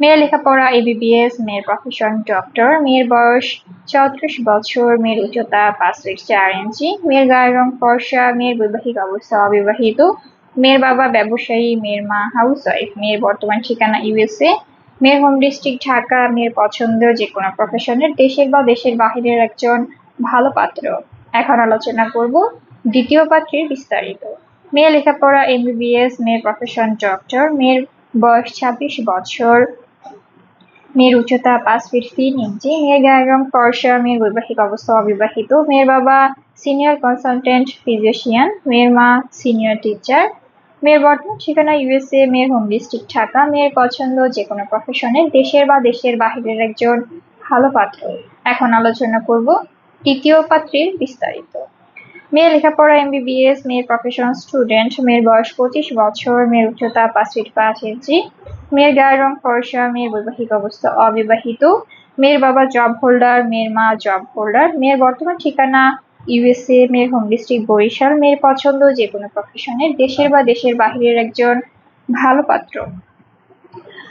মেয়ের লেখাপড়া এবিবিএস মেয়ের প্রফেশন ডক্টর মেয়ের বয়স চৌত্রিশ বছর, মেয়ের উচ্চতা পাঁচ ফিট চার ইঞ্চি, মেয়ের গায়ের রং ফর্সা, মেয়ের বৈবাহিক অবস্থা অবিবাহিত, মেয়ের বাবা ব্যবসায়ী, মেয়ের মা হাউস ওয়াইফ মেয়ের বর্তমান ঠিকানা ইউএসএ মেয়ের হোম ডিস্ট্রিক্ট ঢাকা, মেয়ের পছন্দ যে কোনো প্রফেশনের দেশের বা দেশের বাহিরের একজন ভালো পাত্র। এখন আলোচনা করব দ্বিতীয় পাত্রের বিস্তারিত। মেয়ে লেখাপড়া এমবিবিএস মেয়ের প্রফেশন ডক্টর মেয়ের বয়স ছাব্বিশ বছর মেয়ের উচ্চতা পাঁচ ফিট তিন ইঞ্চি মেয়ের গায়ের রং ফর্সা, মেয়ের বৈবাহিক অবস্থা অবিবাহিত। মেয়ের বাবা সিনিয়র কনসালটেন্ট ফিজিশিয়ান মেয়ের মা সিনিয়র টিচার মেয়ের বর্তমান ঠিকানা ইউএসএ মেয়ের হোম ডিস্ট্রিক্ট ঢাকা। মেয়ের পছন্দ যে কোনো প্রফেশনের দেশের বা দেশের বাহিরের একজন ভালো পাত্র। এখন আলোচনা করব তৃতীয় পাত্রের বিস্তারিত। মেয়ে লেখাপড়া এমবিবিএস মেয়ের প্রফেশনাল স্টুডেন্ট মেয়ের বয়স পঁচিশ বছর, মেয়ের উচ্চতা পাঁচ ফিট পাঁচ ইঞ্চি মেয়ের গায়ের রং ফর্সা, মেয়ের বৈবাহিক অবস্থা অবিবাহিত, মেয়ের বাবা জব হোল্ডার মেয়ের মা জব হোল্ডার মেয়ের বর্তমান ঠিকানা ইউএসএ মেয়ের হোম ডিস্ট্রিক্ট বরিশাল, মেয়ের পছন্দ যে কোনো প্রফেশনের দেশের বা দেশের বাহিরের একজন ভালো পাত্র।